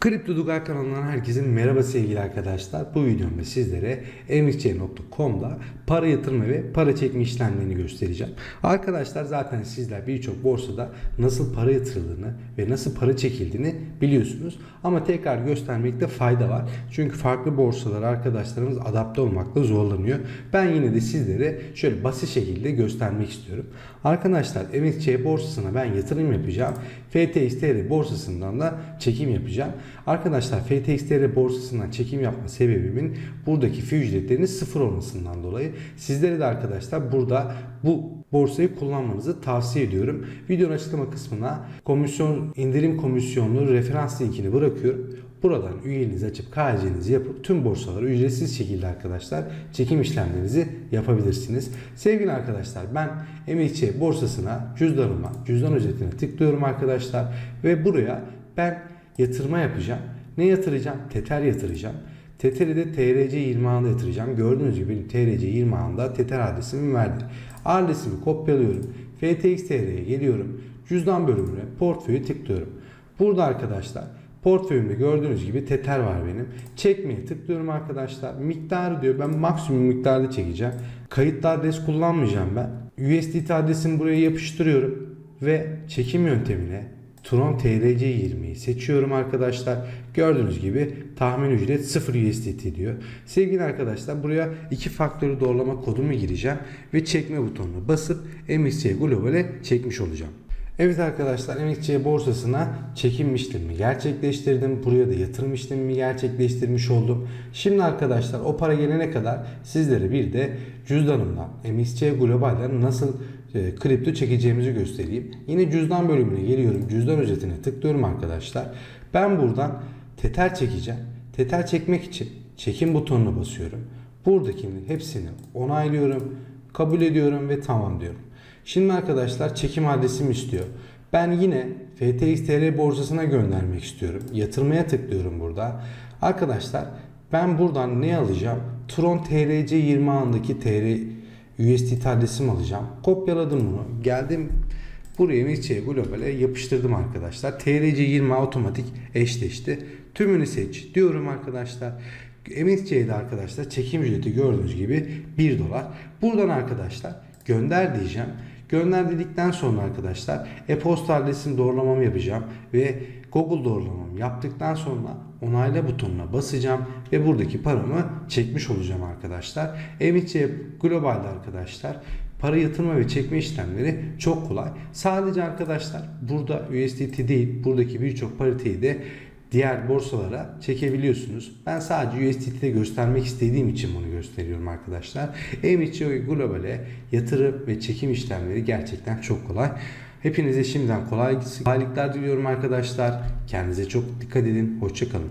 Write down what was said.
Kripto Dugar kanalından herkese merhaba sevgili arkadaşlar. Bu videomda sizlere mxc.com'da para yatırma ve para çekme işlemlerini göstereceğim. Arkadaşlar zaten sizler birçok borsada nasıl para yatırıldığını ve nasıl para çekildiğini biliyorsunuz. Ama tekrar göstermekte fayda var. Çünkü farklı borsalar arkadaşlarımız adapte olmakta zorlanıyor. Ben yine de sizlere şöyle basit şekilde göstermek istiyorum. Arkadaşlar MXC borsasına ben yatırım yapacağım. FTXTR borsasından da çekim yapacağım. Arkadaşlar FTXTR borsasından çekim yapma sebebimin buradaki fi ücretlerinin sıfır olmasından dolayı sizlere de arkadaşlar burada bu borsayı kullanmanızı tavsiye ediyorum. Videonun açıklama kısmına komisyon indirim komisyonlu referans linkini bırakıyorum. Buradan üyeliğinizi açıp KYC'nizi yapıp tüm borsalara ücretsiz şekilde arkadaşlar çekim işlemlerinizi yapabilirsiniz. Sevgili arkadaşlar ben MXC borsasına cüzdanıma, cüzdan ücretine tıklıyorum arkadaşlar ve buraya ben yatırma yapacağım. Ne yatıracağım? Tether yatıracağım. Tether'i de TRC 20 ağında yatıracağım. Gördüğünüz gibi TRC 20 ağında Tether adresimi verdi. Adresimi kopyalıyorum. FTX TR'ye geliyorum. Cüzdan bölümüne portföyü tıklıyorum. Burada arkadaşlar portföyümde gördüğünüz gibi Tether var benim. Çekmeye tıklıyorum arkadaşlar. Miktarı diyor ben maksimum miktarda çekeceğim. Kayıtlı adres kullanmayacağım ben. USDT adresimi buraya yapıştırıyorum ve çekim yöntemine Tron TRC20'yi seçiyorum arkadaşlar. Gördüğünüz gibi tahmin ücret 0 USDT diyor. Sevgili arkadaşlar buraya iki faktörü doğrulama kodumu gireceğim ve çekme butonuna basıp MXC Global'e çekmiş olacağım. Evet arkadaşlar MXC borsasına çekim işlemi gerçekleştirdim. Buraya da yatırım işlemimi gerçekleştirmiş oldum. Şimdi arkadaşlar o para gelene kadar sizlere bir de cüzdanımdan MXC Global'den nasıl e, kripto çekeceğimizi göstereyim. Yine cüzdan bölümüne geliyorum. Cüzdan ücretine tıklıyorum arkadaşlar. Ben buradan Tether çekeceğim. Tether çekmek için çekim butonuna basıyorum. Buradakinin hepsini onaylıyorum. Kabul ediyorum ve tamam diyorum. Şimdi arkadaşlar çekim adresimi istiyor. Ben yine FTX.TR borsasına göndermek istiyorum. Yatırmaya tıklıyorum burada. Arkadaşlar ben buradan ne alacağım? Tron TRC 20 andaki TR USDT adresimi alacağım. Kopyaladım bunu. Geldim buraya MXC Global'e yapıştırdım arkadaşlar. TRC 20 otomatik eşleşti. Tümünü seç diyorum arkadaşlar. MXC'de arkadaşlar çekim ücreti gördüğünüz gibi 1 dolar. Buradan arkadaşlar gönder diyeceğim. Gönder dedikten sonra arkadaşlar e-posta adresini doğrulamamı yapacağım ve Google doğrulamamı yaptıktan sonra onayla butonuna basacağım ve buradaki paramı çekmiş olacağım arkadaşlar. MXC Global'de arkadaşlar para yatırma ve çekme işlemleri çok kolay. Sadece arkadaşlar burada USDT değil buradaki birçok pariteyi de diğer borsalara çekebiliyorsunuz. Ben sadece USDT'de göstermek istediğim için bunu gösteriyorum arkadaşlar. MXC Global'e yatırım ve çekim işlemleri gerçekten çok kolay. Hepinize şimdiden kolay kolaylıklar diliyorum arkadaşlar. Kendinize çok dikkat edin. Hoşçakalın.